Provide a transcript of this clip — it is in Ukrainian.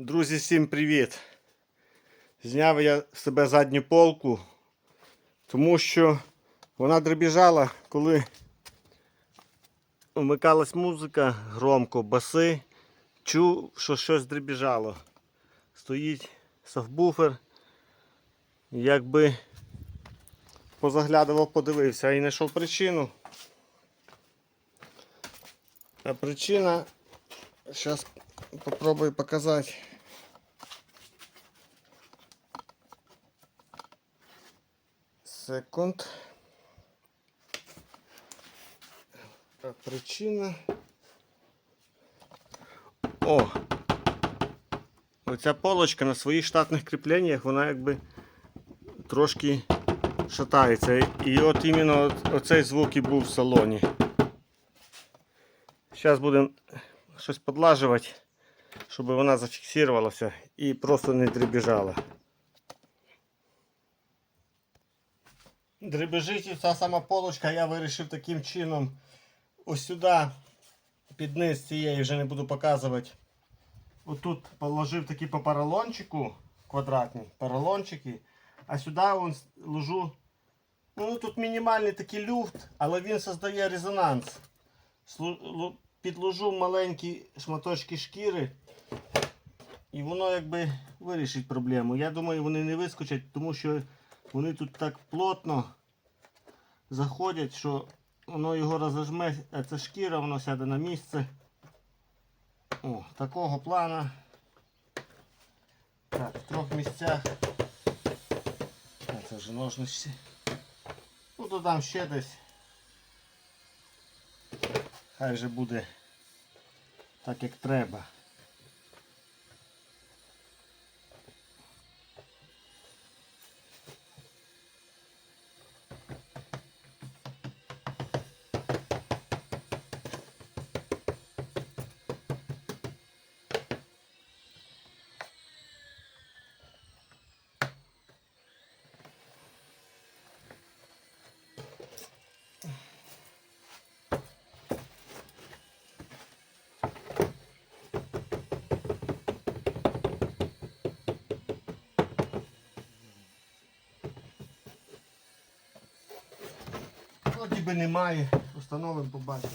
Друзі, всім привіт! Зняв я себе задню полку, тому що вона дребіжала, коли вмикалась музика громко, баси, чув, що щось дребіжало. Стоїть сабвуфер, якби позаглядував, подивився і знайшов причину. А причина, зараз попробую показати. Секунд. Причина. О! Оця полочка на своїх штатних кріпленнях, вона якби трошки шатається. І от іменно оцей звук і був в салоні. Зараз будемо щось подлажувати, щоб вона зафіксувалася і просто не дребіжала. Дребежить ця сама полочка, я вирішив таким чином ось сюди, під низ цієї вже не буду показувати. Отут положив такі по поролончику квадратні поролончики, а сюди вон ложу. Ну тут мінімальний такий люфт, але він создає резонанс. Підложу маленькі шматочки шкіри. І воно якби вирішить проблему. Я думаю, вони не вискочать, тому що вони тут так плотно заходять, що воно його розожме, а ця шкіра, воно сяде на місце. О, такого плана. Так, в трьох місцях. Це вже ножниці. Ну, додам ще десь. Хай же буде так, як треба. Вроді би немає. Установимо, побачимо.